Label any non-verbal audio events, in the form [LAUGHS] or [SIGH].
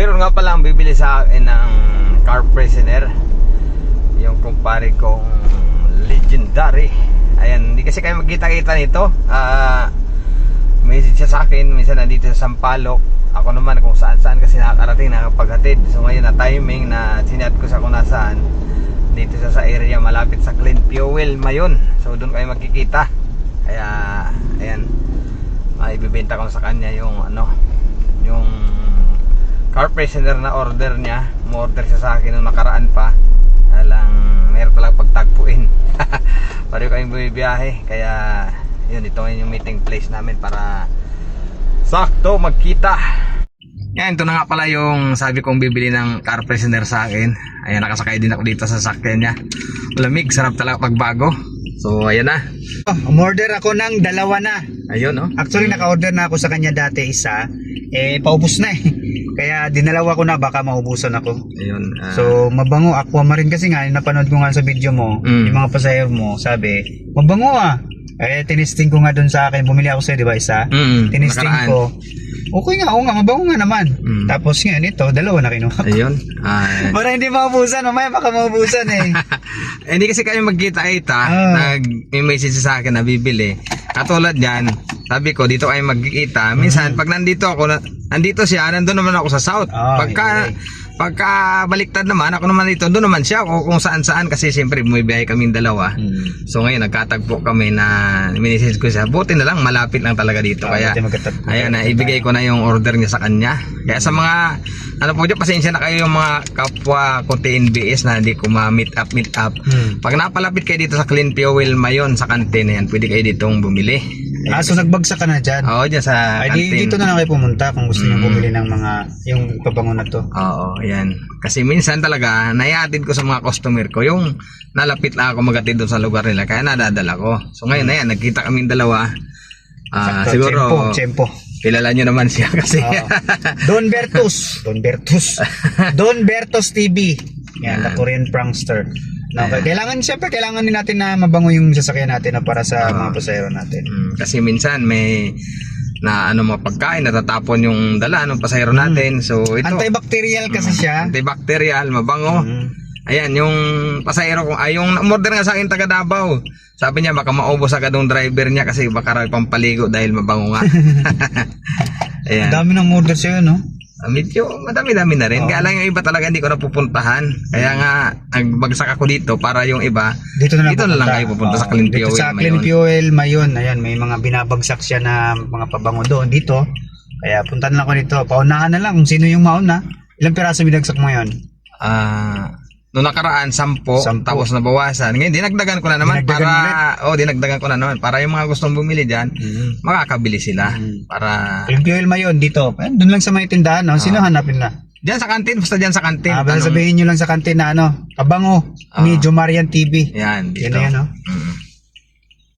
Meron nga palang bibili sa akin ng car prisoner. Yung kumpare kong legendary. Ayan, hindi kasi kayo magkita-kita nito. Ah, message siya sa akin, minsan nandito sa Sampaloc. Ako naman kung saan-saan kasi nakakarating, nakapaghatid. So ngayon na timing na sinat ko sa kung nasaan. Dito siya sa area malapit sa Clean Fuel Mayon. So doon kayo magkikita. Kaya, ayan. Maibibenta ko sa kanya yung ano, yung car prisoner na order niya. Umorder siya sa akin nung nakaraan pa. Alang, meron talagang pagtagpuin. [LAUGHS] Pareho kayong bumibiyahe. Kaya, yun, ito ngayon yung meeting place namin para sakto magkita. Yan, ito na nga pala yung sabi kong bibili ng car prisoner sa akin. Ayan, nakasakay din ako dito sa sakyan niya. Lamig, sarap talaga pagbago. So, ayan na. Oh, umorder ako ng dalawa na. Ayun, oh. Actually, naka-order na ako sa kanya dati isa. Eh, paubos na eh. [LAUGHS] Kaya dinalawa ko na, baka maubusan ako. Ayun. ah, So, mabango. Aquamarine kasi nga, napanood ko nga sa video mo, Mm. yung mga pasahero mo, sabi, mabango ah. Eh, tinisting ko nga dun sa akin. Bumili ako sa'yo, di ba, isa? mm, Tinisting nakaraan. ko. Okay nga, oo nga, mabango nga naman. Mm. Tapos nga, nito, dalawa na kinuha ko. Ayun. Ah, [LAUGHS] Para hindi maubusan, mamaya baka maubusan eh. [LAUGHS] Eh, hindi kasi kayo magkita-kita, Ah. nag-message sa akin na bibili. Katulad yan, sabi ko, dito kayo magkikita. Minsan, pag nandito ako, na, nandito siya, nandun naman ako sa south. Ah, pagka, okay. Pagka baliktad naman, ako naman dito, doon naman siya, o kung saan-saan, kasi siyempre, bumibiyahe kaming dalawa. Hmm. So ngayon, nagkatagpo kami na message ko siya, buti na lang, malapit lang talaga dito. Ah, Kaya, ayan na, ibigay ko na yung order niya sa kanya. Kaya sa mga, ano po dyan, pasensya na kayo yung mga kapwa ko TNBS na hindi ko ma-meet up, meet up. Hmm. Pag napalapit kayo dito sa Clean Fuel Mayon sa kantin na yan, pwede kayo ditong bumili. Ah, so nagbagsak ka na dyan. Oo, dyan sa Ay, di, kantin. dito na lang kayo pumunta kung gusto niyo Mm. bumili ng mga, yung pabango na to. Oo, yan. Kasi minsan talaga, naiatid ko sa mga customer ko, yung nalapit lang ako magatid doon sa lugar nila, kaya nadadala ko. So ngayon na yan, nagkita kaming dalawa. Ah, Sakto, siguro, Tsempo, tsempo. kilala nyo naman siya kasi. Oo. [LAUGHS] Don Bertus. Don Bertus. [LAUGHS] Don Bertus TV. Yan, the Korean prankster. No, Ayan. kailangan, siyempre, kailangan din natin na mabango yung sasakyan natin na para sa Oo. mga pasahero natin. Mm, kasi minsan may na ano mga pagkain natatapon yung dala ng pasahero Mm. natin. So ito Antibacterial kasi siya. antibacterial, mabango. Mm. Ayan, yung pasahero ko, ay yung umorder nga sa akin taga Davao. Sabi niya baka maubos agad ng driver niya kasi baka raw pampaligo dahil mabango nga. [LAUGHS] [LAUGHS] Ang Ayan. dami ng order sa'yo, no? Ah, Medyo madami-dami na rin. Oo. Kaya lang yung iba talaga hindi ko napupuntahan. Kaya nga nagbagsak ako dito para yung iba Dito na lang Dito na lang kayo pupunta sa Oo, Clean Dito Fuel sa Mayon. Clean Fuel Mayon. Ayan, may mga binabagsak siya na mga pabango doon dito. Kaya punta na lang ako dito. Paunahan na lang kung sino yung mauna. Ilang piraso binagsak mo yun? Ah, noong nakaraan, sampo, Sampo. tapos nabawasan. Ngayon, dinagdagan ko na naman Dinagdagan para, oh, dinagdagan ko na naman para yung mga gustong bumili dyan, Mm. makakabili sila. Mm. Para, Clean Fuel Mayon dito. Ayan, doon lang sa may tindahan, no? Sino hanapin na? dyan sa kantin, basta dyan sa kantin. Ah, Tanong- sabihin nyo lang sa kantin na ano, kabango Ah. ni Jomarian TV. Yan, dito. Yan yan, no? Mm.